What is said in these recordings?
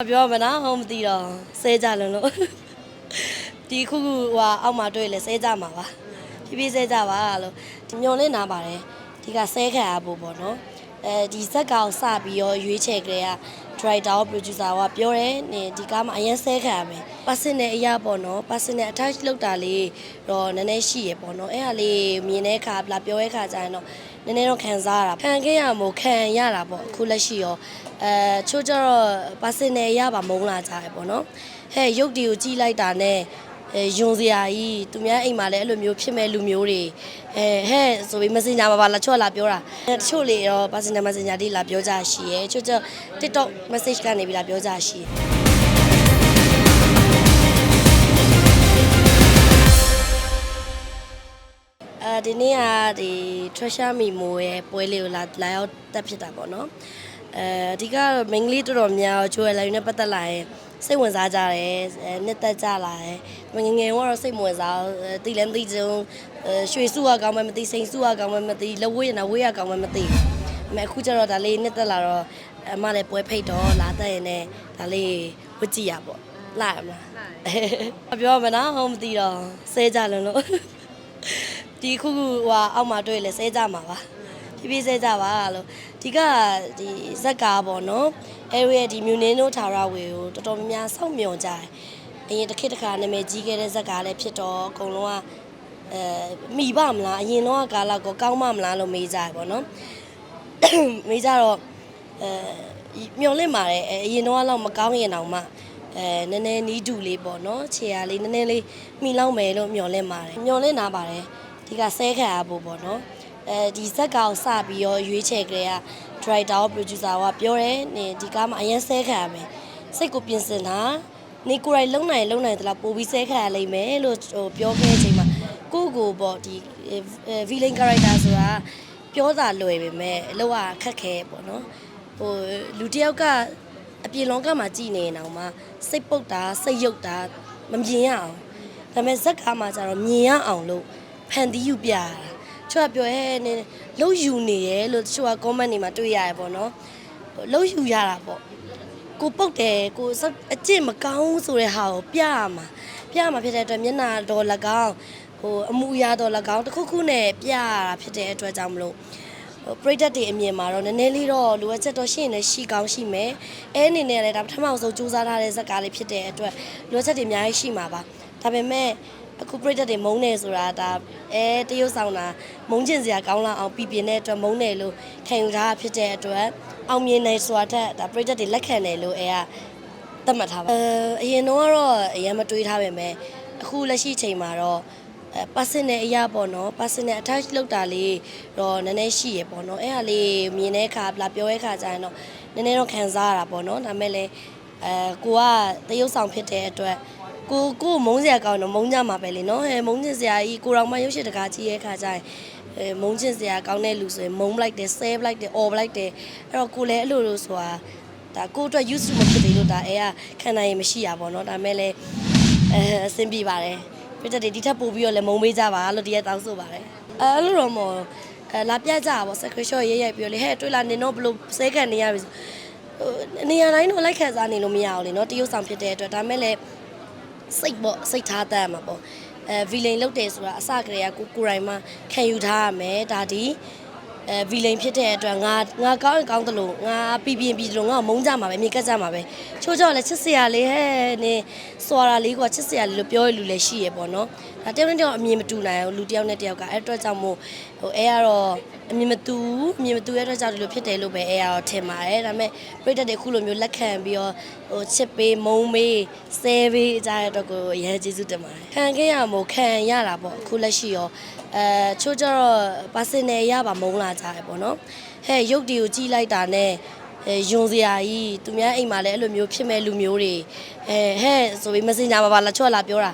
ပြောမနာဟုတ်မသိတော့ဆဲကြလုံးလို့ဒီခုခုဟိုဟာအောက်မှာတွေ့လဲဆဲကြမှာပါဖြည်းဖြည်းဆဲကြပါလို့ညွန်လင်းနာပါတယ်ဒီကဆဲခံရဖို့ပေါ့နော်အဲဒီဇက်ကောင်စပြီးတော့ရွေးချယ်ကြတဲ့က director ရော producer ကပြောတယ်နင်ဒီကားမှာအရင်ဆဲခံရမယ် personal အရာပေါ့နော် personal attach လုပ်တာလေးတော့နည်းနည်းရှိရပေါ့နော်အဲ့ဟာလေးမြင်တဲ့အခါလာပြောတဲ့အခါကျရင်တော့နည်းနည်းတော့ခံစားရတာခံခဲ့ရမို့ခံရတာပေါ့အခုလက်ရှိရောအဲချို့ကျတော့ personal အရာပါမုန်းလာကြတယ်ပေါ့နော်ဟဲ့ရုပ်တီကိုကြည့်လိုက်တာနဲ့ အဲယွန်စရာကြီးသူများအိမ်မှာလည်းအဲ့လိုမျိုးဖြစ်မဲ့လူမျိုးတွေအဲဟဲ့ဆိုပြီး messenger မှာပါလာချော့လာပြောတာအဲတချို့လေတော့ personal messenger တွေလာပြောကြရှိရဲချို့ကျ TikTok message ကနေပြီးလာပြောကြရှိရဲအဲဒီနေ့ကဒီ treasure memo ရဲ့ပွဲလေးကိုလာလာရောက်တက်ဖြစ်တာပေါ့နော်အဲအဓိကတော့ main လေးတော်တော်များချိုးရလာရင်းနဲ့ပတ်သက်လာရင် စိတ်ဝင်စားကြတယ်အဲနှစ်သက်ကြလာတယ်ငယ်ငယ်ကတော့စိတ်မဝင်စားဘူးအဲတိလည်းမသိကြဘူးအဲရွှေစုကကောင်းမှမသိစိန်စုကကောင်းမှမသိလက်ဝဲရနာဝဲရကောင်းမှမသိအမေအခုကျတော့ဒါလေးနှစ်သက်လာတော့အမလည်းပွဲဖိတ်တော့လာတက်ရင်လည်းဒါလေးဝတ်ကြည့်ရပေါ့လာရမလားမပြောမနာဟုတ်မသိတော့ဆဲကြလုံးလို့ဒီခုခုဟိုဟာအောက်မှာတွေ့လဲဆဲကြမှာပါ ဖြည်းဖြည်းဆဲကြပါလို့ဒီကဒီဇက်ကားပေါ့နော်အဲရဲ့ဒီမြူနင်းတို့ထာဝရဝေကိုတော်တော်များများစောင့်မျှော်ကြတယ်အရင်တစ်ခေတ်တစ်ခါနာမည်ကြီးခဲ့တဲ့ဇက်ကားလည်းဖြစ်တော့အကုန်လုံးကအဲမိပါမလားအရင်တော့ကာလကောကောင်းမမလားလို့မေးကြတယ်ပေါ့နော်မေးကြတော့အဲမျောလင့်ပါတယ်အဲအရင်တော့တော့မကောင်းရင်တောင်မှအဲနည်းနည်းနီးတူလေးပေါ့နော်ခြေရလေးနည်းနည်းလေးမိလောက်မယ်လို့မျောလင့်ပါတယ်မျောလင့်နာပါတယ်ဒီကဆဲခံရဖို့ပေါ့နော် အဲဒီဇက်ကောင်စပြီးတော့ရွေးချယ်ကြတဲ့က director ရော producer ကပြောတယ်နင်ဒီကားမှာအရင်ဆဲခံရမယ်စိတ်ကိုပြင်ဆင်တာနေကိုယ်တိုင်လုံနိုင်လုံနိုင်သလားပို့ပြီးဆဲခံရလိမ့်မယ်လို့ဟိုပြောခဲ့တဲ့အချိန်မှာကိုယ့်ကိုယ်ပေါ့ဒီ villain character ဆိုတာပြောတာလွယ်ပေမဲ့အလုပ်ကခက်ခဲပေါ့နော်ဟိုလူတစ်ယောက်ကအပြင်လောကမှာကြည်နေရင်တော့မှစိတ်ပုတ်တာစိတ်ယုတ်တာမမြင်ရအောင်ဒါပေမဲ့ဇက်ကားမှာကျတော့မြင်ရအောင်လို့ဖန်တီးယူပြရတာ ချို့ကပြောဟဲ့နင်လှုပ်ယူနေရဲလို့ချို့က comment တွေမှာတွေ့ရတယ်ပေါ့နော်ဟိုလှုပ်ယူရတာပေါ့ကိုပုတ်တယ်ကိုစအကျင့်မကောင်းဆိုတဲ့ဟာကိုပြရမှာပြရမှာဖြစ်တဲ့အတွက်မျက်နှာတော်၎င်းဟိုအမှုအရာတော်၎င်းတစ်ခုခုနဲ့ပြရတာဖြစ်တဲ့အတွက်ကြောင့်မလို့ဟိုပရိသတ်တွေအမြင်မှာတော့နည်းနည်းလေးတော့လိုအပ်ချက်တော့ရှိရင်လည်းရှိကောင်းရှိမယ်အဲအနေနဲ့လည်းဒါပထမအောင်ဆုံးစူးစမ်းထားတဲ့ဇာတ်ကားလေးဖြစ်တဲ့အတွက်လိုအပ်ချက်တွေအများကြီးရှိမှာပါဒါပေမဲ့ အခုပရိသတ်တွေမုန်းနေဆိုတာဒါအဲတရုတ်ဆောင်တာမုန်းကျင်စရာကောင်းလာအောင်ပြည်ပြင်းတဲ့အတွက်မုန်းတယ်လို့ခံယူထားတာဖြစ်တဲ့အတွက်အောင်မြင်နေဆိုတာတက်ဒါပရိသတ်တွေလက်ခံတယ်လို့အဲကသတ်မှတ်ထားပါအဲအရင်တော့ကတော့အရင်မတွေးထားပေမဲ့အခုလက်ရှိချိန်မှာတော့အဲ personal အရာပေါ့နော် personal attach လုပ်တာလေးတော့နည်းနည်းရှိရပေါ့နော်အဲ့ဟာလေးမြင်တဲ့အခါလာပြောတဲ့အခါကျရင်တော့နည်းနည်းတော့ခံစားရတာပေါ့နော်ဒါပေမဲ့လည်းအဲကိုကတရုပ်ဆောင်ဖြစ်တဲ့အတွက် ကိုကိုမုန်းစရာကောင်းတော့မုန်းကြမှာပဲလေနော်ဟဲ့မုန်းချင်စရာကြီးကိုတော်မှရုပ်ရှင်တကားကြည့်ရဲ့အခါကျရင်အဲမုန်းချင်စရာကောင်းတဲ့လူဆိုရင်မုန်းလိုက်တယ်ဆဲလိုက်တယ်អော်လိုက်တယ်အဲ့တော့ကိုလည်းအဲ့လိုလိုဆိုတာဒါကိုအတွက် use မဖြစ်သေးလို့ဒါအဲကခံနိုင်ရင်မရှိရပါတော့ဒါပေမဲ့လည်းအဲအဆင်ပြေပါတယ်ပြည့်တဲ့ဒီထက်ပို့ပြီးတော့လည်းမုံမေးကြပါလို့တရက်တောင်းဆိုပါတယ်အဲအဲ့လိုတော့မို့အဲလာပြကြပါဗော secretary ရေးရိုက်ပြီးတော့လေဟဲ့တွေ့လာနေတော့ဘလို့ဆဲခံနေရပြီဆိုဟိုနေရာတိုင်းတော့လိုက်ခံစားနေလို့မရအောင်လေနော်တရုတ်ဆောင်ဖြစ်တဲ့အတွက်ဒါမဲ့လည်း စိတ်ပေါ့စိတ်ထားတတ်ရမှာပေါ့အဲ villain လုပ်တယ်ဆိုတာအစကတည်းကကိုကိုယ်တိုင်မှခံယူထားရမယ်ဒါဒီ အဲ villain ဖြစ်တဲ့အတွက်ငါငါကောင်းရင်ကောင်းတယ်လို့ငါပြပြပြတယ်လို့ငါ့ကိုမုန်းကြမှာပဲမြေကတ်ကြမှာပဲချိုးကြောလည်းချစ်စရာလေးဟဲ့နင်စွာရာလေးကချစ်စရာလေးလို့ပြောရလူလည်းရှိရပေါ့နော်ဒါတယောက်နဲ့တယောက်အမြင်မတူနိုင်ဘူးလူတယောက်နဲ့တယောက်ကအဲ့အတွက်ကြောင့်မို့ဟိုအဲကတော့အမြင်မတူဘူးအမြင်မတူတဲ့အတွက်ကြောင့်ဒီလိုဖြစ်တယ်လို့ပဲအဲကတော့ထင်ပါတယ်ဒါပေမဲ့ပြိတ္တတွေအခုလိုမျိုးလက်ခံပြီးတော့ဟိုချစ်ပေးမုန်းပေးဆဲပေးကြတဲ့အတွက်ကိုအရင်ကျေးဇူးတင်ပါတယ်ခံခဲ့ရမို့ခံရတာပေါ့အခုလက်ရှိရော အဲချို့ကျတော့ personal ရပါမုန်းလာကြတယ်ပေါ့နော်ဟဲ့ရုပ်တီကိုကြည့်လိုက်တာနဲ့အဲယွန်စရာကြီးသူများအိမ်မှာလည်းအဲ့လိုမျိုးဖြစ်မဲ့လူမျိုးတွေအဲဟဲ့ဆိုပြီး messenger မှာပါလာချော့လာပြောတာ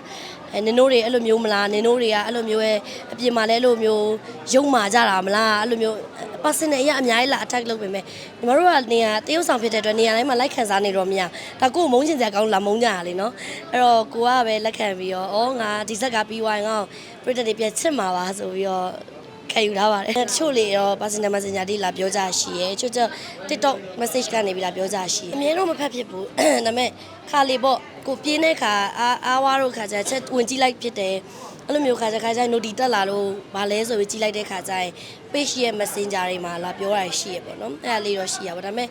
အဲနင်တို့တွေအဲ့လိုမျိုးမလားနင်တို့တွေကအဲ့လိုမျိုးရဲ့အပြင်မှာလည်းအဲ့လိုမျိုးယုံမာကြတာမလားအဲ့လိုမျိုး personal အရအများကြီးလာ attack လုပ်ပေမဲ့ညီမတို့ကနေရာတရုတ်ဆောင်ဖြစ်တဲ့အတွက်နေရာတိုင်းမှာလိုက်ခံစားနေတော့မရဒါကိုယ်မုန်းချင်စရာကောင်းလာမုန်းကြရလေနော်အဲ့တော့ကိုကပဲလက်ခံပြီးတော့ဩငါဒီဇက်ကပြီးသွားရင်ငါ့ကိုပြည်သက်တွေပြန်ချစ်မှာပါဆိုပြီးတော့ ခခံယူထားပါတယ်တချို့လေတော့ personal messenger တွေလာပြောကြရှိရယ်တချို့ကျ TikTok message ကနေပြီးလာပြောကြရှိရယ်အမြဲတော့မဖတ်ဖြစ်ဘူးဒါပေမဲ့ခါလေပေါ့ကိုပြင်းတဲ့ခါအားအားဝါတို့ခါကျချက်ဝင်ကြည့်လိုက်ဖြစ်တယ် အဲ့လိုမျိုးခါကျခါကျ note တက်လာလို့ဗာလဲဆိုပြီးကြည့်လိုက်တဲ့ခါကျရင် page ရဲ့ messenger တွေမှာလာပြောတာရှိရပေါ့နော်အဲ့ဒါလေးတော့ရှိရပါဒါပေမဲ့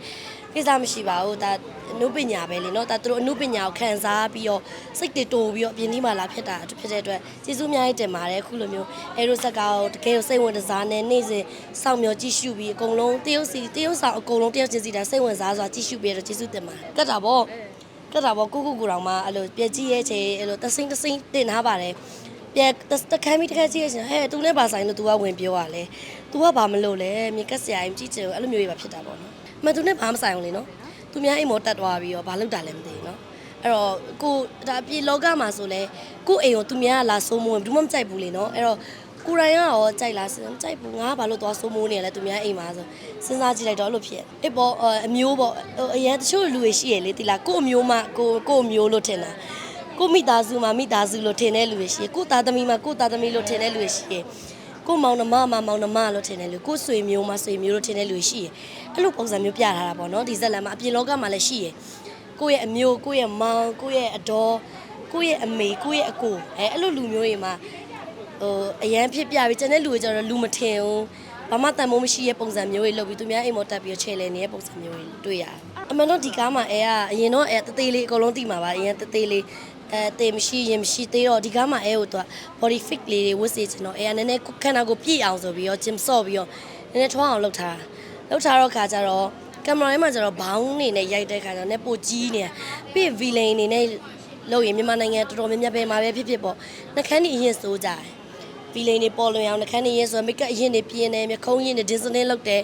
ကိစ္စမရှိပါဘူးဒါအနုပညာပဲလေနော်ဒါသူတို့အနုပညာကိုခံစားပြီးတော့စိတ်တွေတိုးပြီးတော့အပြင်ဒီမှာလာဖြစ်တာဖြစ်တဲ့အတွက်ကျေးဇူးအများကြီးတင်ပါတယ်အခုလိုမျိုးအဲရိုဇက်ကောင်တကယ်ကိုစိတ်ဝင်စားနဲ့နေ့စဉ်စောင့်မျှော်ကြည့်ရှုပြီးအကုန်လုံးတရုတ်စီတရုတ်ဆောင်အကုန်လုံးတရုတ်ချင်းစီတာစိတ်ဝင်စားစွာကြည့်ရှုပြီးတော့ကျေးဇူးတင်ပါတယ်ကတ်တာပေါ့ကတ်တာပေါ့ကိုကိုကိုတော်မှအဲ့လိုပြည့်ကြည့်ရဲ့ချိန်အဲ့လိုတစိမ့်တစိမ့်တင်ထားပါတယ် ပြန်တခမ်းပြီးတခမ်းကြည့်ရချင်းဟဲ့ तू နဲ့ပါဆိုင်လို့ तू ကဝင်ပြောရလဲ तू ကဘာမလို့လဲမြင်ကက်ဆရာရင်ကြည့်ချင်အဲ့လိုမျိုးတွေပါဖြစ်တာပေါ့နော်မသူနဲ့ဘာမဆိုင်အောင်လေနော်သူများအိမ်မောတက်သွားပြီးတော့ဘာလုပ်တာလဲမသိဘူးနော်အဲ့တော့ကိုဒါပြည်လောကမှာဆိုလဲကိုအိမ်ကိုသူများကလာဆိုးမဝင်ဘူးမှမကြိုက်ဘူးလေနော်အဲ့တော့ကိုရိုင်းကရောကြိုက်လားစဉ်းစားကြိုက်ဘူးငါကဘာလို့သွားဆိုးမိုးနေရလဲသူများအိမ်မှာဆိုစဉ်းစားကြည့်လိုက်တော့အဲ့လိုဖြစ်အစ်ပေါ်အမျိုးပေါ့အရင်တချို့လူတွေရှိရလေတိလားကို့အမျိုးမကိုကို့အမျိုးလို့ထင်တာ ကိုမိသားစုမှာမိသားစုလို့ထင်တဲ့လူတွေရှိရကိုသားသမီးမှာကိုသားသမီးလို့ထင်တဲ့လူတွေရှိရကိုမောင်နှမမမောင်နှမလို့ထင်တယ်လူကိုဆွေမျိုးမဆွေမျိုးလို့ထင်တဲ့လူရှိရအဲ့လိုပုံစံမျိုးပြထားတာပေါ့နော်ဒီဇက်လန်မှာအပြင်လောကမှာလည်းရှိရကိုယ့်ရဲ့အမျိုးကိုယ့်ရဲ့မောင်ကိုယ့်ရဲ့အတော်ကိုယ့်ရဲ့အမေကိုယ့်ရဲ့အကိုအဲအဲ့လိုလူမျိုးတွေမှာဟိုအရန်ဖြစ်ပြပြီးကျန်တဲ့လူတွေကျတော့လူမထင်ဘူးဘာမှတန်မိုးမရှိရဲ့ပုံစံမျိုးတွေလုပ်ပြီးသူများအိမ်မော်တက်ပြီးချဲလဲနေတဲ့ပုံစံမျိုးတွေတွေ့ရတယ်အမှန်တော့ဒီကားမှာအဲကအရင်တော့အဲတသေးလေးအကုန်လုံးတိမှာပါအရင်တသေးလေး အဲတေမရှိရင်မရှိသေးတော့ဒီကားမှာအဲကိုသူက body fit လေးတွေဝတ်စေချင်တော့အဲကနည်းနည်းခန္ဓာကိုယ်ပြည့်အောင်ဆိုပြီးတော့ gym ဆော့ပြီးတော့နည်းနည်းထွားအောင်လုပ်ထားတာလုပ်ထားတော့ခါကျတော့ကင်မရာထဲမှာကျတော့ဘောင်းနေနဲ့ရိုက်တဲ့ခါကျတော့နည်းပိုကြီးနေပြီး villain အနေနဲ့လုပ်ရင်မြန်မာနိုင်ငံတော်တော်များများပဲမှာပဲဖြစ်ဖြစ်ပေါ့နှခမ်းကြီးအရင်စိုးကြတယ်ဗီလိန်တွေပေါ်လွင်အောင်နှခမ်းကြီးရင်ဆိုမိတ်ကအရင်တွေပြင်းတယ်မျက်ခုံးရင်တွေဒီဇနီလုပ်တယ်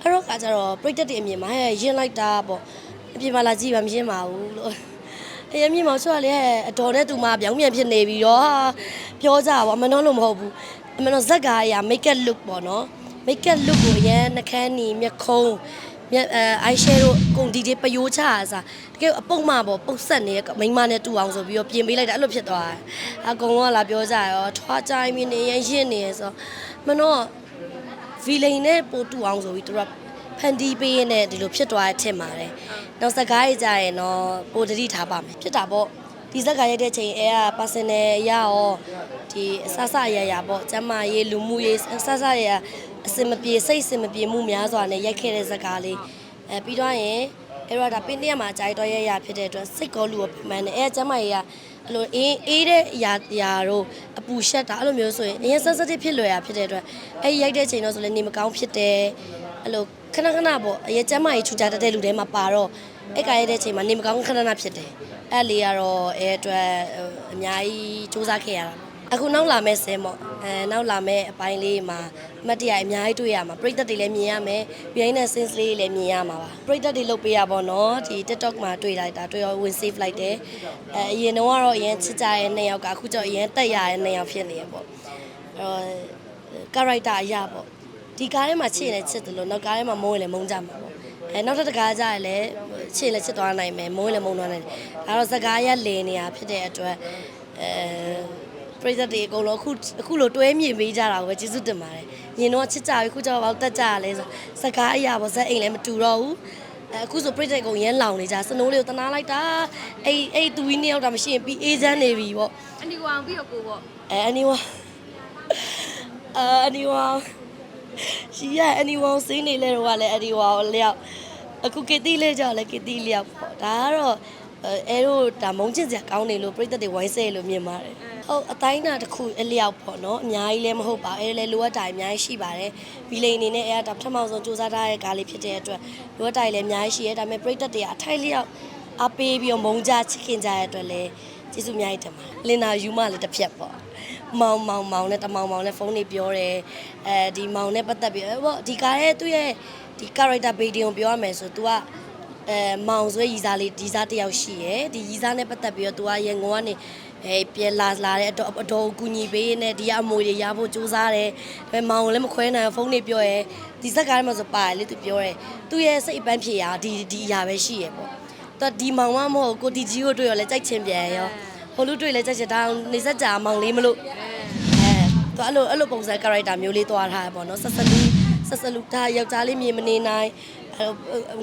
အဲ့တော့ကကျတော့ပရိသတ်တွေအမြင်မှာဟဲ့ရင်လိုက်တာပေါ့အပြင်မှာလာကြည့်ပါမရင်ပါဘူးလို့ အရင်မြင်မှာဆိုရလေဟဲ့အတော်နဲ့သူမပြောင်းပြန်ဖြစ်နေပြီးတော့ပြောကြပါအမနှောလို့မဟုတ်ဘူးအမနှောဇက်ကားရ make up look ပေါ့နော် make up look ကိုအရင်နှခမ်းကြီးမျက်ခုံးမြက်အဲ eye shadow ကုန်ဒီဒီပယိုးချတာစားတကယ်အပုတ်မပေါ့ပုတ်ဆက်နေတဲ့မိန်းမနဲ့တူအောင်ဆိုပြီးတော့ပြင်ပေးလိုက်တာအဲ့လိုဖြစ်သွားတယ်အကောင်ကလာပြောကြရောထွားကြိုင်းမြင်နေရင်ရင့်နေရဆိုမနောဗီလိန်နဲ့ပို့တူအောင်ဆိုပြီးသူကဖန်တီးပေးရင်းနဲ့ဒီလိုဖြစ်သွားတဲ့ထင်ပါတယ် နောက်စကားရေးကြရင်တော့ပိုတတိထားပါမယ်ဖြစ်တာပေါ့ဒီဇက်ကာရိုက်တဲ့ချိန်အဲက personal ရရောဒီအဆဆရရပေါ့ကျမရေးလူမှုရေးအဆဆရရအစင်မပြေစိတ်အစင်မပြေမှုများစွာနဲ့ရိုက်ခဲ့တဲ့ဇက်ကားလေးအဲပြီးတော့ရင်အဲ့တော့ဒါပင်းတရမှာအကြိုက်တော့ရရဖြစ်တဲ့အတွက်စိတ်ကောလူကိုမှန်တယ်အဲကျမရေးကအဲ့လိုအေးအေးတဲ့အရာအရာတို့အပူရှက်တာအဲ့လိုမျိုးဆိုရင်အရင် sensitive ဖြစ်လွယ်ရဖြစ်တဲ့အတွက်အဲ့ရိုက်တဲ့ချိန်တော့ဆိုလည်းနေမကောင်းဖြစ်တယ်အဲ့လို ခဏခဏပေါ့အရင်ကျမရေးချူကြတတ်တဲ့လူတွေမှာပါတော့အဲ့ကရတဲ့ချိန်မှာနေမကောင်းခဏခဏဖြစ်တယ်အဲ့လေးကတော့အဲအတွက်အများကြီးစူးစမ်းခဲ့ရတာအခုနောက်လာမဲ့ဆင်းပေါ့အဲနောက်လာမဲ့အပိုင်းလေးမှာအမတ်တရအများကြီးတွေ့ရမှာပရိသတ်တွေလည်းမြင်ရမယ်ပြီးရင်နဲ့ sense လေးလည်းမြင်ရမှာပါပရိသတ်တွေလုတ်ပေးရပါတော့ဒီ TikTok မှာတွေ့လိုက်တာတွေ့ရောဝင် save လိုက်တယ်အဲအရင်တော့ကတော့အရင်ချစ်ကြတဲ့နှစ်ယောက်ကအခုကျတော့အရင်တက်ရတဲ့နှစ်ယောက်ဖြစ်နေရပေါ့အဲတော့ character အရာပေါ့ ဒီကားထဲမှာချစ်ရင်လည်းချစ်တယ်လို့နောက်ကားထဲမှာမုန်းရင်လည်းမုန်းကြမှာပေါ့အဲနောက်ထပ်တကားကြရင်လည်းချစ်ရင်လည်းချစ်သွားနိုင်မယ်မုန်းရင်လည်းမုန်းသွားနိုင်တယ်ဒါတော့စကားရလည်နေတာဖြစ်တဲ့အတွက်အဲပရိသတ်တွေအကုန်လုံးအခုအခုလိုတွဲမြင်ပေးကြတာကိုပဲကျေးဇူးတင်ပါတယ်ညီတော့ချစ်ကြပြီအခုကျတော့ဘာတက်ကြရလဲဆိုစကားအရာပေါ့ဇက်အိမ်လည်းမတူတော့ဘူးအခုဆိုပြိတ္တကုံရမ်းလောင်နေကြစနိုးလေးကိုတနာလိုက်တာအဲ့အဲ့သူကြီးနှစ်ယောက်တာမရှိရင်ပြီးအေးချမ်းနေပြီပေါ့အနီကောင်ပြီးတော့ကိုပေါ့အဲ anyone အာ anyone ရှိရ anyone စိနေလဲတော့ကလည်း anyone လျောက်အခုကတိလေးကြောက်လဲကတိလျောက်ပေါ့ဒါကတော့အဲတို့ဒါမုံကျင်စရာကောင်းနေလို့ပြိတ္တတွေဝိုင်းဆဲလို့မြင်ပါတယ်ဟုတ်အတိုင်းတာတစ်ခုအလျောက်ပေါ့နော်အများကြီးလည်းမဟုတ်ပါအဲလည်းလိုအပ်တာအများကြီးရှိပါတယ်ဘီလိန်အနေနဲ့အဲဒါပထမဆုံးစူးစမ်းထားတဲ့ကားလေးဖြစ်တဲ့အတွက်လိုအပ်တာလည်းအများကြီးရှိရဲဒါပေမဲ့ပြိတ္တတွေအထိုက်လျောက်အပေးပြီးတော့မုံကြချစ်ခင်ကြတဲ့အတွက်လည်းကျေးဇူးအများကြီးတင်ပါတယ်လင်နာယူမလည်းတစ်ဖြက်ပေါ့ မောင်မောင်မောင်နဲ့တမောင်မောင်နဲ့ဖုန်းတွေပြောတယ်အဲဒီမောင်နဲ့ပတ်သက်ပြီးအဲပေါ့ဒီကားရဲ့သူ့ရဲ့ဒီ character building ကိုပြောရမယ်ဆို तू ကအဲမောင်ဆွဲရီစားလေးဒီစားတစ်ယောက်ရှိရယ်ဒီရီစားနဲ့ပတ်သက်ပြီးတော့ तू ကရန်ကုန်ကနေအဲပြန်လာလာတဲ့အတော်အတော်ကူညီပေးနေဒီကအမွေတွေရဖို့စူးစမ်းတယ်ဒါပေမဲ့မောင်ကိုလည်းမခွဲနိုင်ဘူးဖုန်းတွေပြောရယ်ဒီဇက်ကားထဲမှာဆိုပါတယ်လေ तू ပြောတယ်သူ့ရဲ့စိတ်အပန်းဖြေရာဒီဒီအရာပဲရှိရယ်ပေါ့သူကဒီမောင်မမဟုတ်ကိုတီကြီးကိုတွေ့ရောလဲကြိုက်ချင်းပြန်ရောဟိုလူတွေ့လဲကြိုက်ချင်ဒါနေစက်ကြာမောင်လေးမလို့ အဲ သူသူအဲ့လိုအဲ့လိုပုံစံ character မျိုးလေးသွားထားရပေါ့နော်ဆက်ဆက်လူဆက်ဆက်လူဒါယောက်ျားလေးမြင်မနေနိုင်အဲ့လို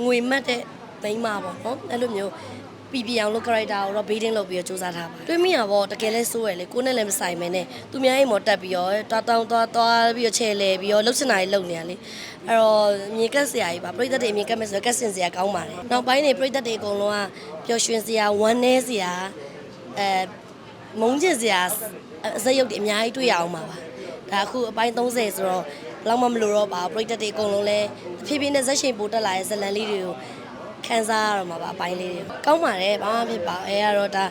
ငွေမတ်တဲ့မိန်းမပေါ့နော်အဲ့လိုမျိုးပြပြအောင်လို့ character ကိုတော့ beating လုပ်ပြီးတော့စူးစမ်းထားပါတွေးမိရပေါ့တကယ်လဲစိုးရလေကိုနဲ့လည်းမဆိုင်မဲနဲ့သူများအိမ်မော်တက်ပြီးတော့တွားတောင်းတွားတွားပြီးတော့ချဲလဲပြီးတော့လှုပ်ချင်တာကြီးလှုပ်နေရလေအဲ့တော့မြေကက်ဆရာကြီးပါပြိသက်တွေမြေကက်မဲ့ဆိုတော့ကက်စင်ဆရာကောင်းပါတယ်နောက်ပိုင်းနေပြိသက်တွေအကုန်လုံးကပျော်ရွှင်စရာဝမ်းနည်းစရာအဲမုန်းကျင်စရာအစရုပ်တွေအများကြီးတွေ့ရအောင်ပါပါ ဒါအခုအပိုင်း30ဆိုတော့ဘယ်လောက်မှမလို့တော့ပါပြိသက်တွေအကုန်လုံးလဲဖြည်းဖြည်းနဲ့ဇက်ရှင်ပိုတက်လာတဲ့ဇလန်လေးတွေကိုခန်းစားရတော့မှာပါအပိုင်းလေးတွေကောင်းပါတယ်ဘာမှဖြစ်ပါအဲကတော့ဒါ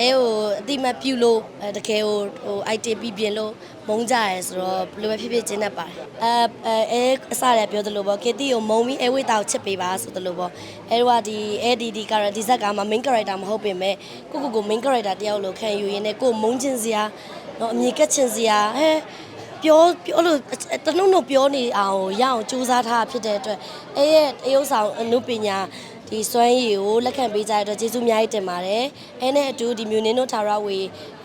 အဲဟိုအတိမတ်ပြုလို့အဲတကယ်ဟိုဟို item ပြီးပြင်လို့မုန်းကြရဲဆိုတော့ဘယ်လိုပဲဖြစ်ဖြစ်ကျင်းတတ်ပါတယ်အဲအဲအဲအစရပြောသလိုပေါ့ကေတီကိုမုံပြီးအဲဝိတာကိုချစ်ပေးပါဆိုသလိုပေါ့အဲတော့ကဒီအဲဒီဒီ character ဒီဇက်ကမှ main character မဟုတ်ပင်မဲ့ကိုကိုကို main character တယောက်လိုခံယူရင်းနဲ့ကိုမုန်းချင်းစရာတော့အမြင်ကက်ချင်စရာဟဲ ပြောပြောလို့တနှုံနှုံပြောနေအောင်ရအောင်စူးစမ်းထားဖြစ်တဲ့အတွက်အဲရဲ့အယုတ်ဆောင်အနုပညာဒီစွမ်းရည်ကိုလက်ခံပေးကြတဲ့အတွက်ကျေးဇူးအများကြီးတင်ပါတယ်။အဲနဲ့အတူဒီမျိုးနင်းတို့ထာရဝေ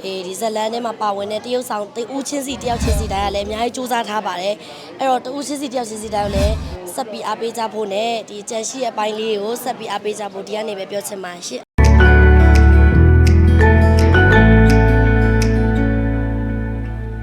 အေးဒီဇလန်ထဲမှာပါဝင်တဲ့တရုတ်ဆောင်တဦးချင်းစီတယောက်ချင်းစီတိုင်းကလည်းအများကြီးစူးစမ်းထားပါတယ်။အဲ့တော့တဦးချင်းစီတယောက်ချင်းစီတိုင်းကိုလည်းဆက်ပြီးအားပေးကြဖို့နဲ့ဒီကြံရှိရဲ့အပိုင်းလေးကိုဆက်ပြီးအားပေးကြဖို့ဒီကနေပဲပြောချင်ပါရှင့်